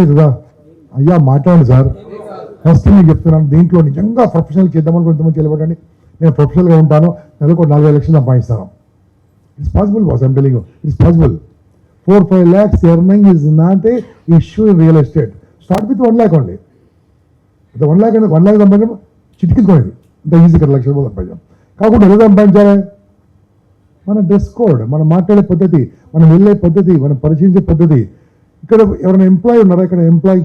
అవుతుందా అయ్యా మాట్లాడండి సార్. ఫస్ట్ నేను చెప్తున్నాను దీంట్లో నిజంగా ప్రొఫెషనల్ చేద్దామని కొంతమంది నిలబడండి నేను ప్రొఫెషనల్గా ఉంటాను నెలకు ఒక లక్షలు సంపాదిస్తాను. It's possible boss I'm telling it's possible four five lakhs earning is not a issue in real estate start with one lakh only అంటే వన్ ల్యాక్ వన్ ల్యాక్ సంపాదించడం చిటికించుకోండి ఇంత ఈజీగా లక్ష రూపాయలు సంపాదించాం కాకుండా ఎలా సంపాదించాలి? మన డ్రెస్ కోడ్ మనం మాట్లాడే పద్ధతి మనం వెళ్ళే పద్ధతి మనం పరిశీలించే పద్ధతి ఇక్కడ ఎవరైనా ఎంప్లాయీ ఉన్నారా? ఇక్కడ ఎంప్లాయీ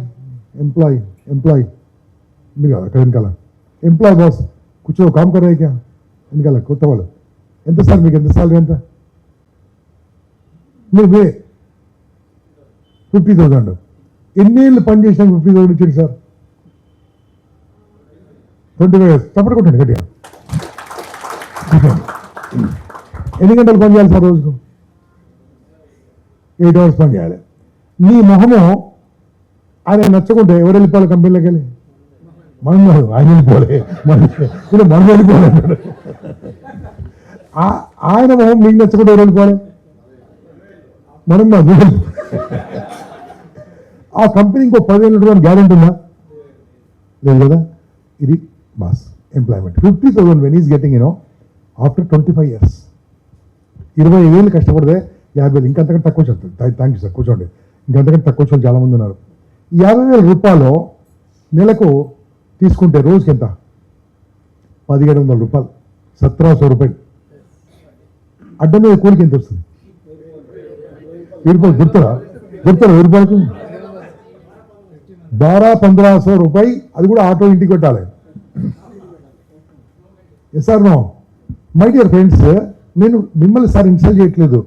ఎంప్లాయీ ఎంప్లాయీ మీరు కదా? అక్కడ వెనకాల. ఎంప్లాయీ బాస్ కూర్చో కామ్ కరే వెనకాల కొత్త వాళ్ళు. ఎంత సార్ మీకు ఎంత సాలరీ ఎంత మీరు ఫిఫ్టీ థౌసండ్ ఎన్నేళ్ళు పని చేసినా ఫిఫ్టీ థౌసండ్ ఇచ్చింది సార్? ట్వంటీ ఫైవ్ ఇయర్స్ తప్పటి కొట్టండి గట్టిగా. ఎన్ని గంటలు పని చేయాలి సార్ రోజుకు? ఎయిట్ అవర్స్ పని చేయాలి. నీ మొహము ఆయన నచ్చకుంటే ఎవరు వెళ్ళిపోవాలి కంపెనీలోకి వెళ్ళి? మనం కాదు ఆయన వెళ్ళిపోలే మన మనం వెళ్ళిపోలే ఆయన మొహం మీకు నచ్చకుంటే ఎవరు వెళ్ళిపోవాలి? మనం కాదు ఆ కంపెనీ ఇంకో పదివేలు ఉంటుందని గ్యారెంటీ ఉందా? లేదు కదా? ఇది boss employment fifty thousand when he's getting you know after twenty five years ఇరవై వేలు కష్టపడితే యాభై వేలు. ఇంకంతకంటే తక్కువ చెప్తుంది థ్యాంక్ యూ సార్ కూర్చోండి. ఇంకంతకంటే తక్కువ వాళ్ళు చాలా మంది ఉన్నారు. ఈ యాభై వేల రూపాయలు నెలకు తీసుకుంటే రోజుకి ఎంత? పదిహేడు వందల రూపాయలు. సత్తరా రూపాయలు. అడ్డ మీద కూలికి ఎంత వస్తుంది? వెయ్యి రూపాయలు గుర్తురా? గుర్తురా వెయ్యి రూపాయలకు? బారా పంద్రాసో రూపాయి అది కూడా ఆటో ఇంటికి పెట్టాలి. Yes or no my dear friends నేను మిమ్మల్ని సార్ ఇన్సల్ట్ చేయట్లేదు.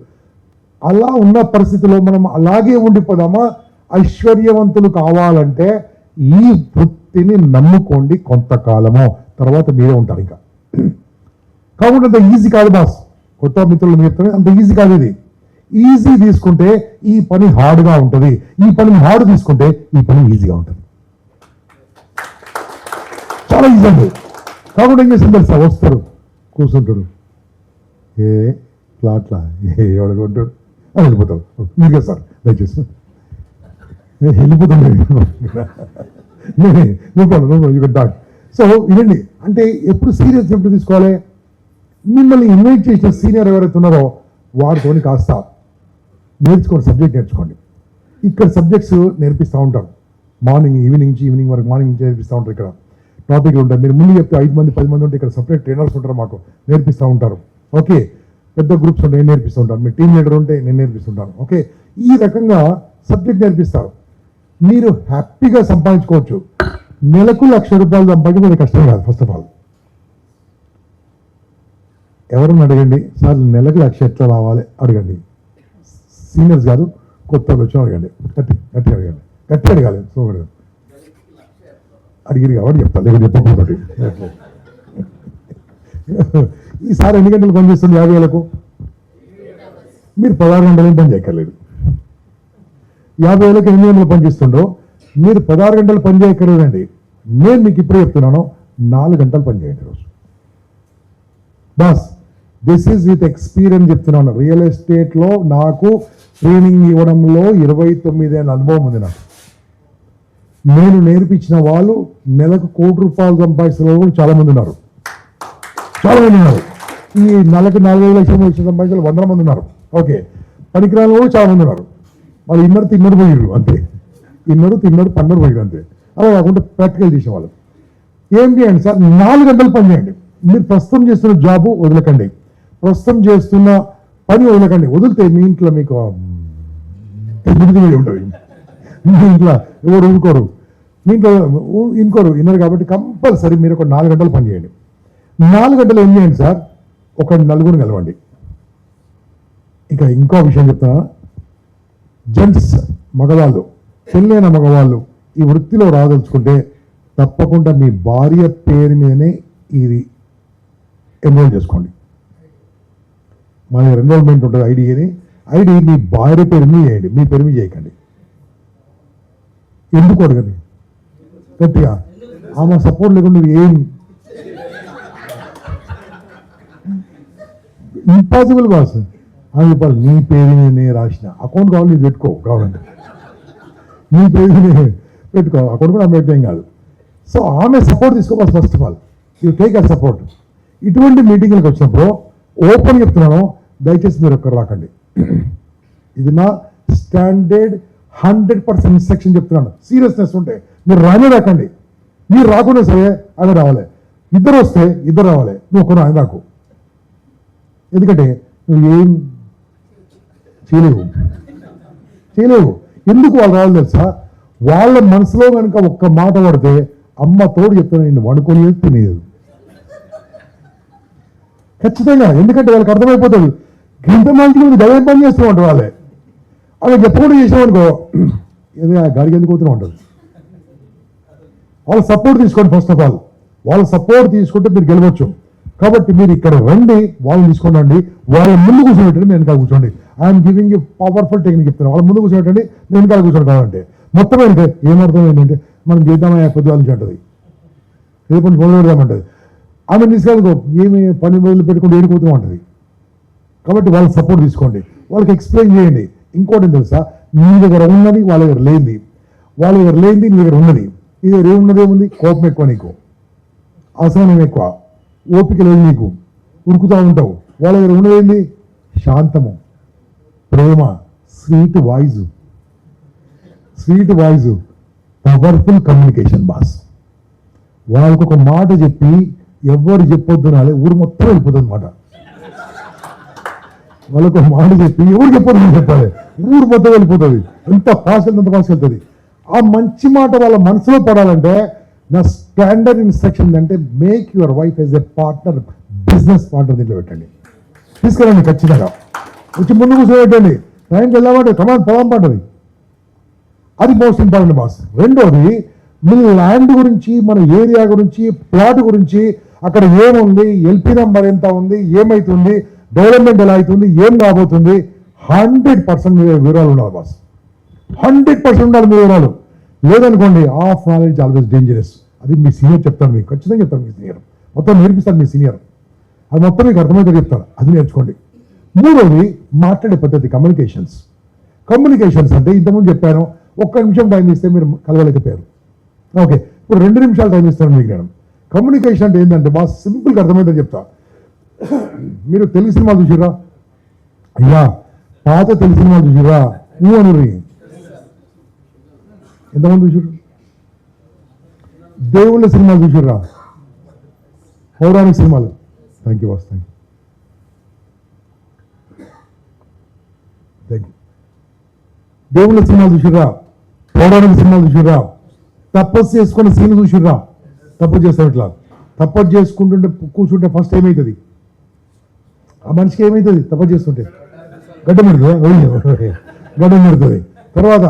అలా ఉన్న పరిస్థితిలో మనం అలాగే ఉండిపోదామా? ఐశ్వర్యవంతులు కావాలంటే ఈ వృత్తిని నమ్ముకోండి కొంతకాలము. తర్వాత మీరే ఉంటారు ఇంకా. కాబట్టి అంత ఈజీ కాదు బాస్ కొత్త మిత్రులు మీరు అంత ఈజీ కాదు ఇది. ఈజీ తీసుకుంటే ఈ పని హార్డ్గా ఉంటుంది. ఈ పని హార్డ్ తీసుకుంటే ఈ పని ఈజీగా ఉంటుంది. చాలా ఈజీ అండి. కాబట్టి ఏం చేసింది తెలుసా? వస్తారు. కూర్చుంటాడు. ఏ ప్లాట్లా ఏ ఎవడగొంటాడు అని వెళ్ళిపోతాడు మీకే సార్ దయచేసి. నేను వెళ్ళిపోతాను. యూ డాక్ సో ఇదండి. అంటే ఎప్పుడు సీరియస్ ఎప్పుడు తీసుకోవాలి? మిమ్మల్ని ఇన్వైట్ చేసిన సీనియర్ ఎవరైతే ఉన్నారో వారితోని కాస్త నేర్చుకోండి సబ్జెక్ట్ నేర్చుకోండి. ఇక్కడ సబ్జెక్ట్స్ నేర్పిస్తూ ఉంటారు. మార్నింగ్ ఈవినింగ్ నుంచి ఈవినింగ్ వరకు మార్నింగ్ నుంచి నేర్పిస్తూ ఉంటారు ఇక్కడ. టాపిక్లు ఉంటాయి. మీరు ముందు చెప్తే ఐదు మంది పది మంది ఉంటే ఇక్కడ సపరేట్ ట్రైనర్స్ ఉంటారు మాకు. నేర్పిస్తూ ఉంటారు. ఓకే పెద్ద గ్రూప్స్ ఉంటే నేను నేర్పిస్తూ ఉంటాను మీ టీం లీడర్ ఉంటే నేను నేర్పిస్తుంటాను. ఓకే ఈ రకంగా సబ్జెక్ట్ నేర్పిస్తారు. మీరు హ్యాపీగా సంపాదించుకోవచ్చు. నెలకు లక్ష రూపాయలు సంపాదించడం అది కష్టం కాదు ఫస్ట్ ఆఫ్ ఆల్ ఎవరన్నా అడగండి? సార్ నెలకు లక్ష ఎట్లా రావాలి? అడగండి. సీనియర్స్ కాదు కొత్త వచ్చిన అడగండి. గట్టి గట్టి అడగండి. గట్టి అడగాలి. సో అడగండి అడిగిరి కాబట్టి చెప్తాను. లేకపోతే చెప్పకూడదు ఈసారి ఎన్ని గంటలు పనిచేస్తుంది యాభై వేలకు? మీరు పదహారు గంటలు పని చేయక్కర్లేదు. యాభై వేలకు ఎనిమిది గంటలు పనిచేస్తుండో మీరు పదహారు గంటలు పని చేయక్కర్లేదండి. నేను మీకు ఇప్పుడే చెప్తున్నాను. నాలుగు గంటలు పని చేయండి రోజు boss this is with experience చెప్తున్నాను. రియల్ ఎస్టేట్లో నాకు ట్రైనింగ్ ఇవ్వడంలో ఇరవై తొమ్మిదేళ్ళ అనుభవం ఉంది నాకు. నేను నేర్పించిన వాళ్ళు నెలకు కోటి రూపాయలు సంపాదిస్తున్న వాళ్ళు చాలామంది ఉన్నారు. చాలా మంది ఉన్నారు. ఈ నెలకి నాలుగు లక్షల మూడు లక్షలు సంపాదించిన వందల మంది ఉన్నారు. ఓకే. పనికిరాని కూడా చాలా మంది ఉన్నారు. వాళ్ళు ఇన్నరు తిన్నరు పోయిర్రు అంతే. ఇన్నరు తిన్నరు పన్నరు పోయిర్రు అంతే. అలా కాకుండా ప్రాక్టికల్ చేసేవాళ్ళు. ఏం చేయండి సార్ నాలుగు గంటలు పని చేయండి. మీరు ప్రస్తుతం చేస్తున్న జాబు వదలకండి. ప్రస్తుతం చేస్తున్న పని వదలకండి. వదిలితే మీ ఇంట్లో మీకు ఎనిమిది వేలు ఉంటుంది మీ ఇంట్లో ఎవరు ఊరుకోరు. మీ ఇంట్లో ఇంకోరు విన్నారు కాబట్టి కంపల్సరీ మీరు ఒక నాలుగు గంటలు పని చేయండి. నాలుగు గంటలు ఏం చేయండి సార్? ఒక నలుగురు కలవండి. ఇక ఇంకో విషయం చెప్తున్నా. జెంట్స్ మగవాళ్ళు పెళ్ళైన మగవాళ్ళు ఈ వృత్తిలో రాదలుచుకుంటే తప్పకుండా మీ భార్య పేరు మీదనే ఇది ఎన్రోల్ చేసుకోండి. మన ఎన్రోల్మెంట్ ఉంటుంది ఐడి అని ఐడి మీ భార్య పేరు మీద చేయండి. మీ పేరు మీద చేయకండి. ఎందుకు అడగండి? గట్టిగా. ఆమె సపోర్ట్ లేకుండా ఏం ఇంపాసిబుల్ బాస్ అని చెప్పాలి నీ పేరు మీద నేను రాసిన. అకౌంట్ కావాలి నీకు పెట్టుకో కావాలంటే మీ పేరుని పెట్టుకో అకౌంట్ కూడా ఆమె పెట్టేం కాదు. సో ఆమె సపోర్ట్ తీసుకోవాలి first of all you take a support ఇటువంటి మీటింగ్లకు వచ్చినప్పుడు ఓపెన్ చెప్తున్నాను. దయచేసి మీరు ఒక్కరు రాకండి. ఇది నా స్టాండర్డ్ హండ్రెడ్ పర్సెంట్ ఇన్స్ట్రక్షన్ చెప్తున్నాను. సీరియస్నెస్ ఉంటే మీరు రానే రాకండి. మీరు రాకుండా సరే అలా రావాలి. ఇద్దరు వస్తే ఇద్దరు రావాలి. నువ్వు ఒకరు ఆయన రాకు. ఎందుకంటే నువ్వు ఏం చేయలేవు. చేయలేవు. ఎందుకు వాళ్ళు రావాలి తెలుసా? వాళ్ళ మనసులో కనుక ఒక్క మాట పడితే అమ్మ తోడు చెప్తాను నేను వండుకొని తినేది ఖచ్చితంగా. ఎందుకంటే వాళ్ళకి అర్థమైపోతుంది. గింత మంచి ఉంది గదే పని చేస్తూ ఉంటారు వాళ్ళే. అలా ఎప్పుడు చేసామనుకో ఏదో ఆ గాడికి ఎందుకు పోతూనే ఉంటుంది వాళ్ళ సపోర్ట్ తీసుకోండి ఫస్ట్ ఆఫ్ ఆల్ వాళ్ళ సపోర్ట్ తీసుకుంటే మీరు గెలవచ్చు. కాబట్టి మీరు ఇక్కడ రండి వాళ్ళని తీసుకోండి వాళ్ళ ముందు కూర్చోబెట్టండి నేను వెనకాల కూర్చోండి. I'm giving you powerful technique చెప్తాను వాళ్ళ ముందు కూర్చోబెట్టండి నేను కాదు కూర్చోండి కావాలంటే. మొత్తం ఏంటంటే ఏమర్థం ఏంటంటే మనం చేద్దామయ్యా పొద్దుగా నుంచి అంటది. రేపు మొదలు పెడదామంటది ఆమె తీసుకెళ్ళదు ఏమి పని మొదలు పెట్టుకుంటూ ఏడిపోతూ ఉంటుంది. కాబట్టి వాళ్ళ సపోర్ట్ తీసుకోండి. వాళ్ళకి ఎక్స్ప్లెయిన్ చేయండి. ఇంకోటి తెలుసా? నీ దగ్గర ఉన్నది వాళ్ళ దగ్గర లేనిది. వాళ్ళ దగ్గర లేనిది నీ దగ్గర ఉన్నది. నీ దగ్గర ఏమున్నది ఏముంది? కోపం ఎక్కువ నీకు. అసహనం ఎక్కువ. ఓపిక లేదు నీకు. ఉరుకుతూ ఉంటావు. వాళ్ళ దగ్గర ఉన్నది శాంతము. ప్రేమ. Sweet voice. Sweet voice. Powerful communication boss. వాళ్ళకు ఒక మాట చెప్పి ఎవరు చెప్పొద్దు నాలే ఊరు మొత్తం వెళ్ళిపోతుంది అనమాట వాళ్ళకు ఒక మాట చెప్పి ఎవరు చెప్పొద్దు చెప్పాలి. ఊరు మొత్తం వెళ్ళిపోతుంది. ఎంత ఫాస్ట్ ఎంత ఫాస్ట్ వెళ్తుంది. ఆ మంచి మాట వాళ్ళ మనసులో పడాలంటే నా స్టాండర్డ్ ఇన్స్ట్రక్షన్ అంటే make your wife as a partner business partner దీంట్లో పెట్టండి. తీసుకెళ్ళండి ఖచ్చితంగా. వచ్చి ముందు కూర్చోబెట్టండి. టైంకి వెళ్ళామంటే కమాన్ పొలం పడ్డది అది మోస్ట్ ఇంపార్టెంట్ బాస్ రెండోది మీ ల్యాండ్ గురించి మన ఏరియా గురించి ప్లాట్ గురించి అక్కడ ఏముంది ఎల్పీ నెంబర్ ఎంత ఉంది ఏమైతుంది డెవలప్మెంట్ ఎలా అవుతుంది ఏం రాబోతుంది హండ్రెడ్ పర్సెంట్ వివరాలు ఉండాలి బాస్ హండ్రెడ్ పర్సెంట్ ఉండాలి మీ వివరాలు. లేదనుకోండి ఆఫ్ నాలెడ్జ్ ఆల్వేస్ డేంజరస్ అది మీ సీనియర్ చెప్తాను మీకు ఖచ్చితంగా చెప్తాను మీ సీనియర్ మొత్తం నేర్పిస్తాను మీ సీనియర్ అది మొత్తం మీకు అర్థమైతే చెప్తాను అది నేర్చుకోండి. మూడోది మాట్లాడే పద్ధతి కమ్యూనికేషన్స్ కమ్యూనికేషన్స్ అంటే ఇంతకుముందు చెప్పాను ఒక్క నిమిషం టైం ఇస్తే మీరు కలవలేకపోయారు. ఓకే ఇప్పుడు రెండు నిమిషాలు టైం ఇస్తాను మీకు నేను. కమ్యూనికేషన్ అంటే ఏంటంటే బాగా సింపుల్గా అర్థమైతే చెప్తా. మీరు తెలుగు సినిమాలు చూసిరా అయ్యా పాత తెలుగు సినిమాలు చూసిరా ఊ అనురి. ఎంతమంది చూసారు దేవుళ్ళ సినిమాలు చూసారా పౌరాణిక సినిమాలు. Thank you boss thank you thank you దేవుళ్ళ సినిమాలు చూసిర్రా? పౌరాణిక సినిమాలు చూసిర్రా? తపస్సు చేసుకున్న సీన్లు చూసిర్రా? తప్పు చేస్తాం ఇట్లా. తపస్సు చేసుకుంటుంటే కూర్చుంటే ఫస్ట్ ఏమవుతుంది ఆ మనిషికి ఏమవుతుంది తప్ప చేస్తుంటే. గడ్డ పెడుతుంది? గడ్డ పెడుతుంది. తర్వాత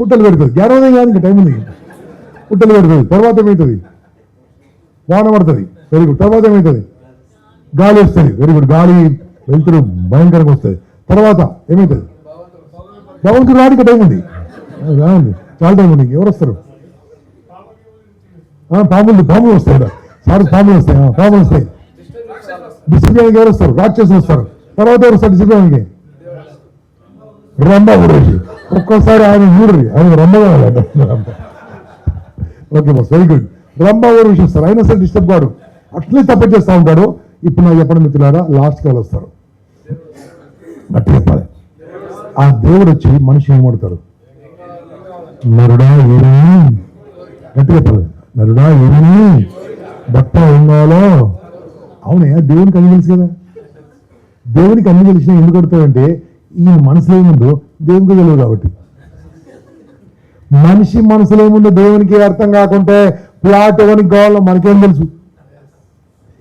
పుట్టలు పెడుతుంది. జ్ఞానోదయం కాదు ఇంకా టైం ఉంది. పుట్టలు పెడుతుంది. తర్వాత ఏమవుతుంది వాన పడుతుంది. వెరీ గుడ్ తర్వాత ఏమవుతుంది గాలి వస్తుంది. వెరీ గుడ్ గాలి వెళ్తురు భయంకరంగా వస్తుంది. తర్వాత ఏమవుతుంది భవన్కి రాడికి టైం ఉంది. ఆ, చాలా టైం ఉంది. ఎవరు వస్తారు? ఆ, పాములు పాములు వస్తాయి సార్ పాములు వస్తాయి. పాములు వస్తాయి. డిసిప్లిన్కి ఎవరు వస్తారు? రాక్షసులు వస్తారు. తర్వాత ఎవరు వస్తారు? డిసిప్లిన్కి రంభ ఊరేసి ఒక్కోసారి ఆయన చూడరు. ఆయన రంభ కావాలంట okay boss very good Rambha ఊరు వస్తారు అయినా సరే డిస్టర్బ్ కాడు అట్లే తప్ప చేస్తూ ఉంటాడు. ఇప్పుడు నాకు చెప్పడం మిత్రులారా లాస్ట్ కాల్ వస్తారు. గట్టి చెప్పాలి. ఆ దేవుడు వచ్చి మనిషి ఏమడతాడు? నరుడా ఏమని గట్టి చెప్పాలి. నరుడా ఏమని బట్ట ఉండాలో? అవునే దేవునికి అన్ని తెలుసు కదా. దేవునికి అన్ని తెలిసినా ఎందుకు కొడతాడంటే ఈ మనసులో ఏముందో దేవునికి తెలియదు కాబట్టి. మనిషి మనసులో ఏముందో దేవునికి అర్థం కాకుంటే ప్లాట్ ఎవరికి కావాలో మనకేం తెలుసు?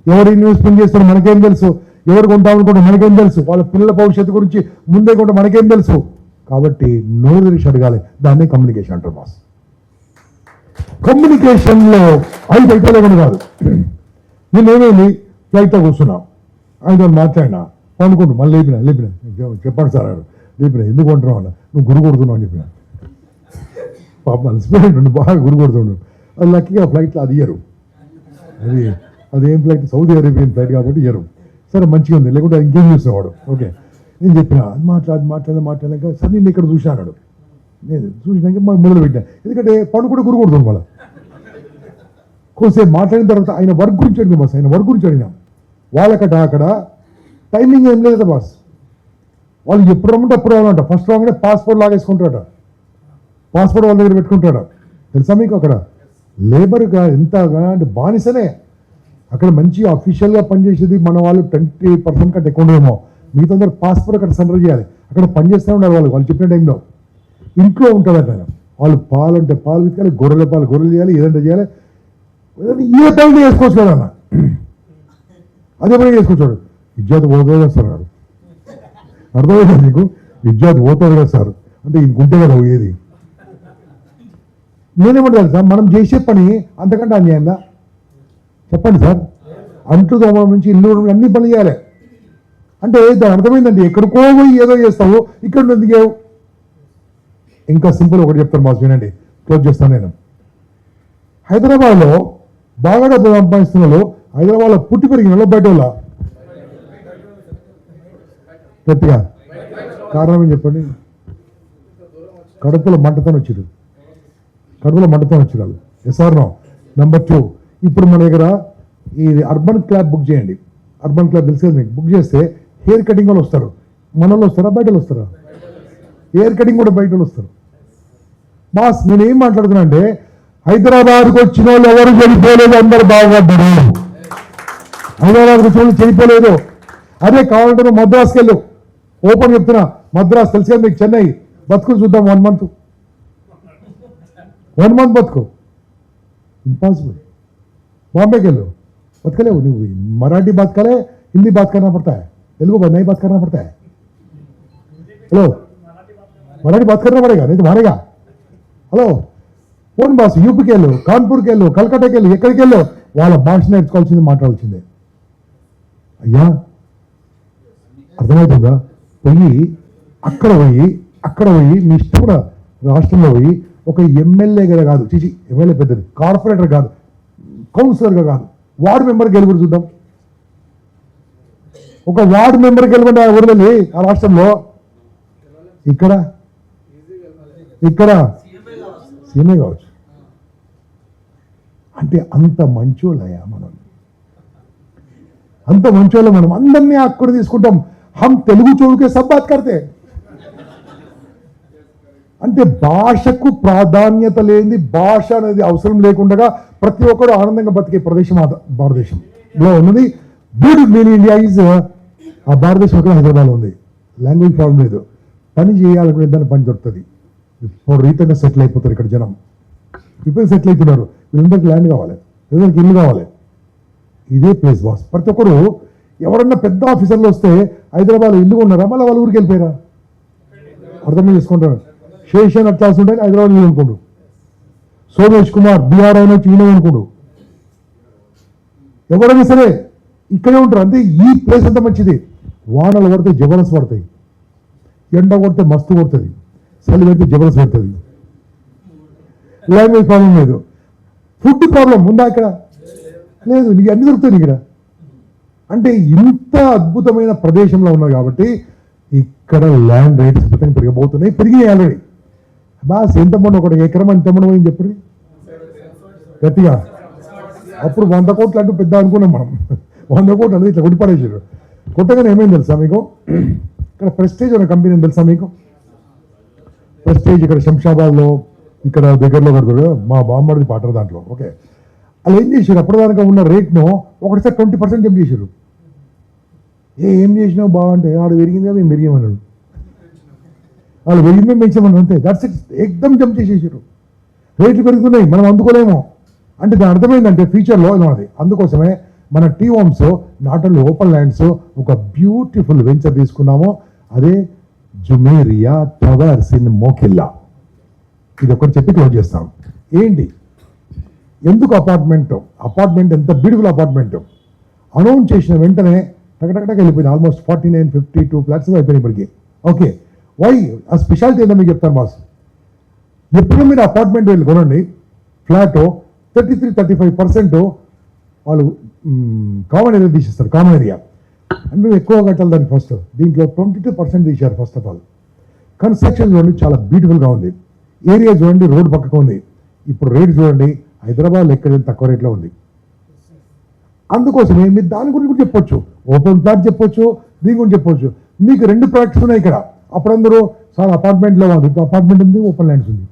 ఎవరు ఇన్వెస్ట్మెంట్ చేస్తారో మనకేం తెలుసు? ఎవరు కొంటామనుకుంటే మనకేం తెలుసు? వాళ్ళ పిల్లల భవిష్యత్తు గురించి ముందే కొంటే మనకేం తెలుసు? కాబట్టి నోరు తెరిచి అడగాలి. దాన్నే కమ్యూనికేషన్ అంటారు బాస్ కమ్యూనికేషన్లో ఐదు అయిపోలేకుండా కాదు. నేనేమేమి ఫ్లైట్లో కూర్చున్నాం. ఆయనతో మాట్లాడినా. అనుకుంటూ మళ్ళీ లేపిన లేపిన. చెప్పండి సార్ అన్నాడు. లేపిన ఎందుకు కొంటున్నావు అన్న? నువ్వు గురు కొడుతున్నావు అని చెప్పిన. పాప అలసిపోయాడు బాగా గురి కొడుతుండు. అది లక్కీగా ఫ్లైట్లో అది ఇయ్యరు. అది అదేం ఫ్లైట్ సౌదీ అరేబియన్ ఫ్లైట్ కాబట్టి ఇయ్యరు. సరే మంచిగా ఉంది. లేకుంటే ఇంకేం చూసినవాడు ఓకే. నేను చెప్పిన అది మాట్లాడి మాట్లాడి మాట్లాడాక సరే నేను ఇక్కడ చూశాను నేను చూసినాక మా మొదలు పెట్టాను. ఎందుకంటే పండు కూడా గురు కొడుతుంది మళ్ళీ. కొంతసేపు మాట్లాడిన తర్వాత ఆయన వర్క్ గురించి అడిగిన ఆయన వర్క్ గురించి అడిగినాం. వాళ్ళకట అక్కడ టైమింగ్ ఏం లేదు బాస్ వాళ్ళు ఎప్పుడు రమ్మంటే అప్పుడు రావాలంట. ఫస్ట్ రాగానే పాస్పోర్ట్ లాగేసుకుంటాడు పాస్పోర్ట్ వాళ్ళ దగ్గర పెట్టుకుంటాడు తెలుసా మీకు అక్కడ? లేబర్గా ఎంతగా అంటే బానిసనే. అక్కడ మంచి అఫీషియల్గా పనిచేసేది మన వాళ్ళు ట్వంటీ పర్సెంట్ కంటే ఎక్కువ ఉండేమో. మిగతా అందరూ పాస్పోర్ట్ అక్కడ సెంటర్ చేయాలి. అక్కడ పనిచేస్తూ ఉండాలి వాళ్ళు. వాళ్ళు చెప్పిన టైంలో. ఇంట్లో ఉంటాడు అక్కడ వాళ్ళు పాలు అంటే పాలు వితకాలి గొర్రెల పాలు గొర్రెలు చేయాలి ఏదంటే చేయాలి. ఏ టైంలో చేసుకోవచ్చు కదా అన్న అదే పని చేసుకోవచ్చు విద్యార్థి పోతుంది కదా సార్ అన్నాడు అర్థమైందా మీకు? విద్యార్థి పోతుంది కదా సార్. అంటే ఇంకుంటే కదా పోయేది. నేనేమంటాను సార్ మనం చేసే పని అంతకంటే అన్యాయంగా చెప్పండి సార్. అంట్లు తోమడం నుంచి ఇల్లు అన్ని పనులు చేయాలి. అంటే దాని అర్థమైందండి ఎక్కడికో పోయి ఏదో చేస్తావు ఇక్కడ నుండి ఎందుకు చేయవు? ఇంకా సింపుల్ ఒకటి చెప్తాను బాస్ వినండి. క్లోజ్ చేస్తాను నేను. హైదరాబాద్లో బాగా డబ్బు సంపాదిస్తున్న వాళ్ళు హైదరాబాద్లో పుట్టి పెరిగిన వాళ్ళు బయట వాళ్ళ గట్టిగా. కారణం ఏం చెప్పండి? కడుపులో మంటతో వచ్చారు కడుపులో మంటతో వచ్చారు వాళ్ళు ఎస్ఆర్ నో నెంబర్ టూ ఇప్పుడు మన దగ్గర ఈ అర్బన్ క్లాబ్ బుక్ చేయండి. అర్బన్ క్లాబ్ తెలుసు మీకు? బుక్ చేస్తే హెయిర్ కటింగ్ వాళ్ళు వస్తారు. మన వాళ్ళు వస్తారా? బయట వాళ్ళు వస్తారా? హెయిర్ కటింగ్ కూడా బయట వాళ్ళు వస్తారు. బాస్ నేను ఏం మాట్లాడుతున్నా అంటే హైదరాబాద్కి వచ్చిన వాళ్ళు ఎవరు చనిపోలేదు అందరు బాగుపడ్డారు. హైదరాబాద్కి వచ్చిన వాళ్ళు చనిపోలేదు. అదే కావాలంటే నువ్వు మద్రాస్కి వెళ్ళు ఓపెన్ చెప్తున్నా మద్రాస్ తెలుసు కదా మీకు చెన్నై బతుకుని చూద్దాం వన్ మంత్ వన్ మంత్ బతుకు ఇంపాసిబుల్ బాంబేకి వెళ్ళు బతకలేవు నువ్వు మరాఠీ बात करे हिंदी बात करना पड़ता है तेलुगु बात नहीं बात करना पड़ता है हेलो मराठी बात करना पड़ेगा नहीं तो मारेगा హలో ఫోన్ బాస్ యూపీకి వెళ్ళు కాన్పూర్కి వెళ్ళు కలకట్టాకి వెళ్ళు ఎక్కడికి వెళ్ళు వాళ్ళ భాష నేర్చుకోవాల్సింది మాట్లాడాల్సిందే అయ్యా అర్థమవుతుందా పోయి అక్కడ పోయి అక్కడ పోయి మీ ఇష్టం కూడా రాష్ట్రంలో పోయి ఒక ఎమ్మెల్యేగా కాదు చిచి ఎమ్మెల్యే పెద్దది కార్పొరేటర్ కాదు కౌన్సిలర్గా కాదు వార్డు మెంబర్ గెలుగురు చూద్దాం. ఒక వార్డు మెంబర్ గెలవండి ఆ ఊర్లని ఆ రాష్ట్రంలో. ఇక్కడ? ఇక్కడ? సీమే కావచ్చు. అంటే అంత మంచోళ్ళయా మనం అంత మంచోళ్ళ మనం అందరినీ అక్కడ తీసుకుంటాం. హమ్ తెలుగు చోడుకే సబ్ బాత్ కడితే అంటే భాషకు ప్రాధాన్యత లేని భాష అనేది అవసరం లేకుండా ప్రతి ఒక్కరు ఆనందంగా బతికే ప్రదేశం భారతదేశంలో భారతదేశం ఉన్నది గుడ్ మీన్ ఇండియా ఈజ్ ఆ భారతదేశం ఒక హైదరాబాద్ ఉంది లాంగ్వేజ్ ప్రాబ్లం లేదు పని చేయాలనుకునే దాన్ని పని దొరుకుతుంది రీతంగా సెటిల్ అయిపోతారు ఇక్కడ జనం ఇప్పుడు సెటిల్ అవుతున్నారు వీళ్ళందరికీ ల్యాండ్ కావాలి వీళ్ళందరికీ ఇల్లు కావాలి ఇదే ప్లేస్ బాస్ ప్రతి ఒక్కరు ఎవరన్నా పెద్ద ఆఫీసర్లు వస్తే హైదరాబాద్లో ఇల్లు ఉన్నారా మళ్ళీ వాళ్ళ ఊరికి వెళ్ళిపోయారా? అర్థం చేసుకుంటారు. శేషన్ అట్లా ఉంటే హైదరాబాద్ ఇల్లు అనుకోడు సోమేష్ కుమార్ బీఆర్ అయినా ఈయన అనుకోడు ఎవరైనా సరే ఇక్కడే ఉంటారు. అంతే ఈ ప్లేస్ అంత మంచిది. వానలు పడితే జబరస్ పడతాయి. ఎండ కొడితే మస్తు కొడుతుంది. చలి పెడితే జబరస్ పెడుతుంది. లాంగ్వేజ్ ప్రాబ్లం లేదు. ఫుడ్ ప్రాబ్లం ఉందా ఇక్కడ? లేదు. నీకు అన్ని దొరుకుతాయి ఇక్కడ. అంటే ఇంత అద్భుతమైన ప్రదేశంలో ఉన్నావు కాబట్టి ఇక్కడ ల్యాండ్ రేట్స్ విపరీతంగా పెరగబోతున్నాయి పెరిగినాయి ఆల్రెడీ బాస్ ఎంతమంది ఒకటి? ఎకరం ఎంతమంది పోయింది చెప్పండి గట్టిగా. అప్పుడు వంద కోట్లు అంటూ పెద్ద అనుకున్నాం మనం. వంద కోట్లు అనేది ఇట్లా కొట్టిపడేసారు కొట్టగానే ఏమైంది తెలుసా మీకు? ఇక్కడ ప్రెస్టేజ్ అనే కంపెనీ తెలుసా మీకు? ప్రెస్టేజ్ ఇక్కడ శంషాబాద్లో ఇక్కడ దగ్గరలో కడుతుంది మా బామ్మడిది పాటర్ దాంట్లో. ఓకే. అలా ఏం చేశారు? అప్పటిదానికా ఉన్న రేట్ను ఒకటిసారి ట్వంటీ పర్సెంట్ జంప్ చేశారు? ఏ ఏం చేసినావు బాగుంటే ఆడు పెరిగిందా మేము పెరిగామన్నాడు. వాళ్ళు మేము పెంచమన్నాడు అంతే. దట్స్ ఇట్ ఎక్దమ్ జంప్ చేసేసారు. రేట్లు పెరుగుతున్నాయి మనం అందుకోలేము. అంటే దాని అర్థమైందంటే ఫ్యూచర్లో అది అందుకోసమే మన T Homes not only open lands ఒక బ్యూటిఫుల్ వెంచర్ తీసుకున్నాము. అదే జుమేరియా టవర్స్ ఇన్ మోకిల్లా ఇది ఒకటి చెప్పి క్లోజ్ చేస్తాం. ఏంటి? ఎందుకు అపార్ట్మెంట్ అపార్ట్మెంట్ ఎంత బ్యూటిఫుల్ అపార్ట్మెంట్ అనౌన్స్ చేసిన వెంటనే టకటకటక వెళ్ళిపోయింది. Almost forty nine fifty two flats అయిపోయినాయి ఇప్పటికి. ఓకే వై ఆ స్పెషాలిటీ ఏందో మీకు చెప్తాను బాస్ ఎప్పుడు మీరు అపార్ట్మెంట్ వెళ్ళి కొనండి flat thirty three thirty five percent వాళ్ళు కామన్ ఏరియా తీసేస్తారు కామన్ ఏరియా అంటే నువ్వు ఎక్కువ కట్టాలి దాన్ని ఫస్ట్ దీంట్లో ట్వంటీ టూ పర్సెంట్ తీశారు ఫస్ట్ ఆఫ్ ఆల్ కన్స్ట్రక్షన్ చూడండి చాలా బ్యూటిఫుల్గా ఉంది. ఏరియా చూడండి రోడ్డు పక్కకు ఉంది. ఇప్పుడు రేట్ చూడండి హైదరాబాద్ ఎక్కడ తక్కువ రేట్లో ఉంది. అందుకోసమే మీరు దాని గురించి కూడా చెప్పొచ్చు. ఓపెన్ ప్లాట్ చెప్పొచ్చు దీని గురించి చెప్పొచ్చు. మీకు రెండు ప్రాజెక్ట్స్ ఉన్నాయి ఇక్కడ. అప్పుడందరూ చాలా సార్ అపార్ట్మెంట్లో ఉంది అపార్ట్మెంట్ ఉంది ఓపెన్ ల్యాండ్స్ ఉంది.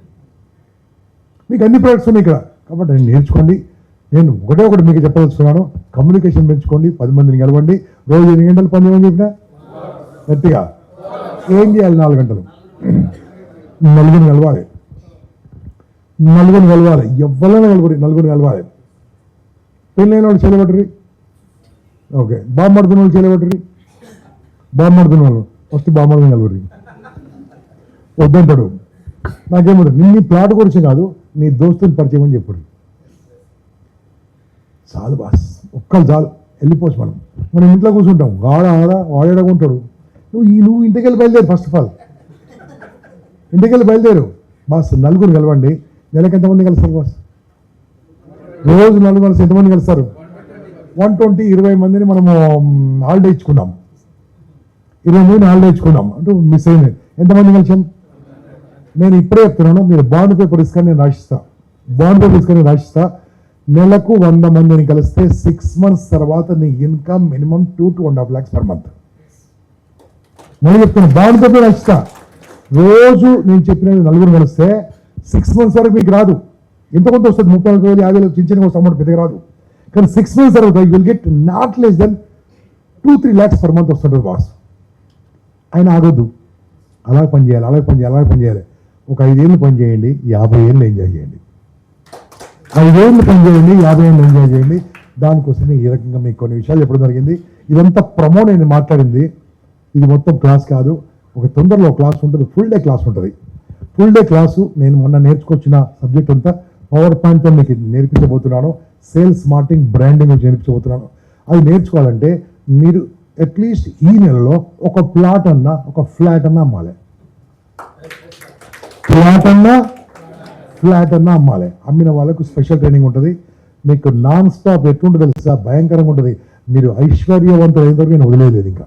మీకు అన్ని ప్రాజెక్ట్స్ ఉన్నాయి ఇక్కడ. కాబట్టి నేను నేర్చుకోండి. నేను ఒకటే ఒకటి మీకు చెప్పదలుచుకున్నాను. కమ్యూనికేషన్ పెంచుకోండి పది మందిని కలవండి. రోజు ఎన్ని గంటలు పని చేయమని చెప్పినా? గట్టిగా. ఏం చేయాలి నాలుగు గంటలు? నలుగురిని కలవాలి. నలుగురిని కలవాలి. ఎవరైనా కలుగురి నలుగురిని కలవాలి. పెళ్ళైన వాళ్ళు చేయబట్టరి ఓకే. బామ్మడుతున్న వాళ్ళు చేయబట్టరి బామ్మడుతున్న వాళ్ళు ఫస్ట్ బామ్మడుతున్న కలవరి. వద్దంటాడు. నాకేమో నీ ప్లాట్ గురించి కాదు నీ దోస్తుని పరిచయం అని చెప్పాడు చాలు బాస్. ఒక్కరు చాలు. వెళ్ళిపోవచ్చు మనం. మనం ఇంట్లో కూర్చుంటాం. వాడ ఆడ వాడేడా ఉంటాడు. నువ్వు ఈ నువ్వు ఇంటికి వెళ్ళి బయలుదేరు ఫస్ట్ ఆఫ్ ఆల్ ఇంటికి వెళ్ళి బయలుదేరు. బాస్ నలుగురు కలవండి. నెలకు ఎంతమంది కలుస్తారు బాస్ రోజు నలుగురు కలిసి ఎంతమంది కలుస్తారు? వన్ ట్వంటీ ఇరవై మందిని మనము హాలిడే ఇచ్చుకున్నాం. ఇరవై మందిని హాలిడే ఇచ్చుకున్నాం. అంటూ మిస్ అయింది. ఎంతమంది కలిసాను నేను ఇప్పుడే చెప్తున్నాను మీరు బాండ్ పేపర్ ఇసుకొని నేను రాసిస్తా. Bond paper ఇసుకొని రాసిస్తా. నెలకు వంద మందిని కలిస్తే సిక్స్ మంత్స్ తర్వాత నీ income minimum two two and half lakhs per month నేను చెప్తున్నాను బాండ్ పేపర్ రాసిస్తా. రోజు నేను చెప్పిన నలుగురు కలిస్తే సిక్స్ మంత్స్ వరకు మీకు రాదు. ఎంత కొంత వస్తుంది? ముప్పై నాలుగు వేలు యాభై వేలు చిన్న చిన్న అమౌంట్ పెద్దగా రాదు. కానీ సిక్స్ మంత్స్ తర్వాత you will get not less than two three lakhs per month వస్తుంటారు బాస్ ఆయన ఆగొద్దు. అలాగే పని చేయాలి అలాగే పని చేయాలి అలాగే పని చేయాలి. ఒక ఐదేళ్ళు పని చేయండి యాభై ఏళ్ళు ఎంజాయ్ చేయండి. ఐదేళ్ళు పని చేయండి యాభై ఏళ్ళు ఎంజాయ్ చేయండి. దానికోసం ఈ రకంగా మీకు కొన్ని విషయాలు చెప్పడం జరిగింది. ఇదంతా ప్రమో నేను మాట్లాడింది. ఇది మొత్తం క్లాస్ కాదు. ఒక తొందరలో క్లాస్ ఉంటుంది ఫుల్ డే క్లాస్ ఉంటుంది. ఫుల్ డే క్లాసు నేను మొన్న నేర్చుకొచ్చిన సబ్జెక్ట్ అంతా పవర్ పాయింట్తో మీకు నేర్పించబోతున్నాను. సేల్స్ మార్కెటింగ్ బ్రాండింగ్ గురించి నేర్పించబోతున్నాను. అది నేర్చుకోవాలంటే మీరు అట్లీస్ట్ ఈ నెలలో ఒక ప్లాట్ అన్నా ఒక ఫ్లాట్ అన్నా అమ్మాలి. ఫ్లాట్ అన్నా ఫ్లాట్ అన్నా అమ్మాలి. అమ్మిన వాళ్ళకు స్పెషల్ ట్రైనింగ్ ఉంటుంది. మీకు నాన్ స్టాప్ ఎట్లుంటుంది తెలుసా? భయంకరంగా ఉంటుంది. మీరు ఐశ్వర్యవంతులు అయిన వరకు నేను వదిలేదు ఇంకా.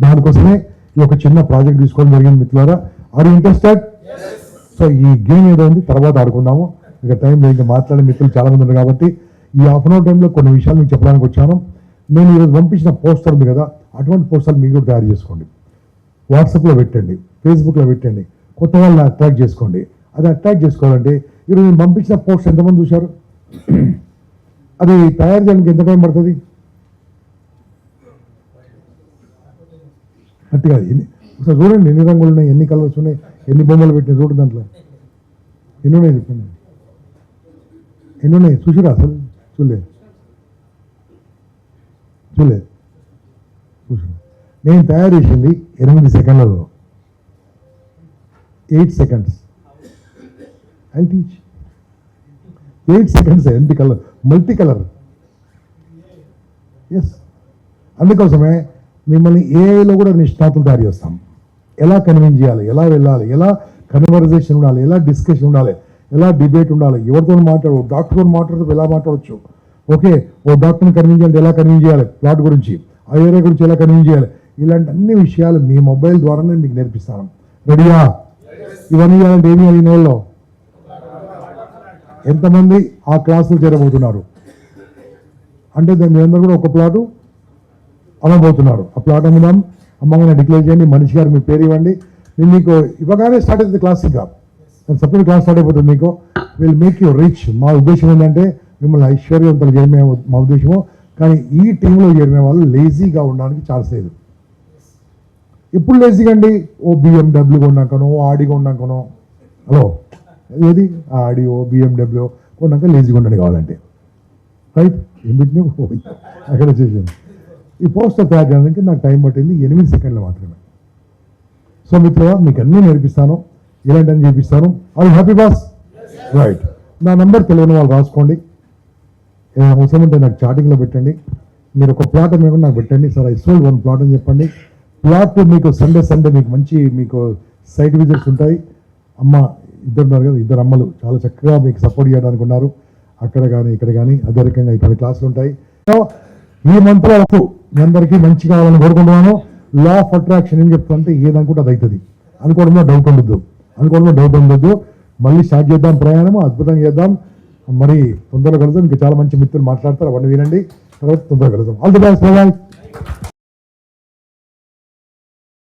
దానికోసమే ఈ ఒక చిన్న ప్రాజెక్ట్ తీసుకోవడం జరిగింది మిత్రులారా. ఆర్ ఇంట్రెస్టెడ్ సో ఈ గేమ్ ఏదో ఉంది తర్వాత ఆడుకుందాము. ఇక టైం ఇంకా మాట్లాడే మిత్రులు చాలామంది ఉన్నారు కాబట్టి ఈ హాఫ్ అన్ అవర్ టైంలో కొన్ని విషయాలు మీకు చెప్పడానికి వచ్చాను. నేను ఈరోజు పంపించిన పోస్టర్ ఉంది కదా అటువంటి పోస్టర్ మీరు కూడా తయారు చేసుకోండి. వాట్సాప్లో పెట్టండి ఫేస్బుక్లో పెట్టండి కొత్త వాళ్ళని అట్రాక్ట్ చేసుకోండి. అది అట్రాక్ట్ చేసుకోవాలంటే ఈరోజు నేను పంపించిన పోస్ట్ ఎంతమంది చూశారు? అది తయారు చేయడానికి ఎంత టైం పడుతుంది? అట్టు కాదు ఒకసారి చూడండి ఎన్ని రంగులు ఉన్నాయి ఎన్ని కలర్స్ ఉన్నాయి ఎన్ని బొమ్మలు పెట్టిన చూడు దాంట్లో. ఎన్ని ఉన్నాయి చెప్పండి. ఎన్ని ఉన్నాయి? చూసిరా అసలు? చూడలేదు చూడలేదు చూసి నేను తయారు చేసింది ఎనిమిది సెకండ్లలో. Eight seconds. I teach. Eight seconds ఎన్ని కలర్ మల్టీ కలర్ ఎస్ అందుకోసమే మిమ్మల్ని ఏఐలో కూడా నిష్ణాతులు తయారు చేస్తాం. ఎలా కన్విన్స్ చేయాలి? ఎలా వెళ్ళాలి? ఎలా కన్వర్జేషన్ ఉండాలి? ఎలా డిస్కషన్ ఉండాలి? ఎలా డిబేట్ ఉండాలి? ఎవరితో మాట్లాడు డాక్టర్తో మాట్లాడుతూ ఎలా మాట్లాడవచ్చు ఓకే ఓ డాక్టర్ని కన్విన్స్ చేయాలి ఎలా కన్విన్స్ చేయాలి? ప్లాట్ గురించి ఆ ఏరియా గురించి ఎలా కన్విన్స్ చేయాలి? ఇలాంటి అన్ని విషయాలు మీ మొబైల్ ద్వారానే మీకు నేర్పిస్తాను. రెడీయా ఇవన్నీ చేయాలంటే ఏమి చేయాలి ఈ నెలలో? ఎంతమంది ఆ క్లాసులు చేరబోతున్నారు? అంటే దాని మీ అందరూ కూడా ఒక ప్లాటు అమ్మబోతున్నారు ఆ ప్లాట్ అమ్ముదాం అమ్మమ్మని డిక్లేర్ చేయండి మనిషి గారు మీ పేరు ఇవ్వండి. నేను మీకు ఇవ్వగానే స్టార్ట్ అవుతుంది క్లాస్ ఇంకా. సపరేట్ క్లాస్ స్టార్ట్ అయిపోతుంది మీకు. విల్ మేక్ యూ రిచ్ మా ఉద్దేశం ఏంటంటే మిమ్మల్ని ఐశ్వర్యవంతులు చేయడమే మా ఉద్దేశము. కానీ ఈ టీంలో చేరిన వాళ్ళు లేజీగా ఉండడానికి ఛాన్స్ లేదు. ఇప్పుడు లేజీగా అండి? ఓ బిఎండబ్ల్యూ కొన్నాకనో ఓ ఆడి కొన్నాకనో. హలో ఏది? ఆడి ఓ బిఎండబ్ల్యూ కొన్నాక లేజీగా ఉండడానికి కావాలంటే. రైట్ ఏం అక్కడ చేసాను ఈ పోస్టర్ తయారు చేయడానికి నాకు టైం పట్టింది ఎనిమిది సెకండ్లు మాత్రమే. సో మిత్రుల మీకు అన్నీ నేర్పిస్తాను. ఇలాంటివన్నీ చూపిస్తాను. అది హ్యాపీ బాస్ రైట్ నా నంబర్ తెలియని వాళ్ళు రాసుకోండి. ఏదైనా అవసరం ఉంటే నాకు చాటింగ్లో పెట్టండి. మీరు ఒక ప్లాట్ మేము నాకు పెట్టండి. Sir I sold one plot అని చెప్పండి. ప్లాట్ మీకు సండే సండే మీకు మంచి మీకు సైట్ విజిట్స్ ఉంటాయి. అమ్మ ఇద్దరు ఉన్నారు కదా ఇద్దరు అమ్మలు. చాలా చక్కగా మీకు సపోర్ట్ చేయడానికి ఉన్నారు. అక్కడ కానీ ఇక్కడ కానీ అదే రకంగా ఇటువంటి క్లాసులు ఉంటాయి. సో, ఈ మంత్ వరకు మీ అందరికీ మంచి కావాలని కోరుకుంటున్నాను. లా ఆఫ్ అట్రాక్షన్ ఏం చెప్తుంటే ఏదనుకుంటే అది అవుతుంది. అనుకోవడంలో డౌట్ ఉండదు అనుకోవడంలో డౌట్ ఉండొద్దు. మళ్ళీ స్టార్ట్ చేద్దాం ప్రయాణము అద్భుతంగా చేద్దాం. మరి తొందరగా కలుద్దాం ఇంకా చాలా మంచి మిత్రులు మాట్లాడతారు. అవన్నీ వినండి. తర్వాత తొందరగా కలుద్దాం ఆల్ ది బెస్ట్ బాయ్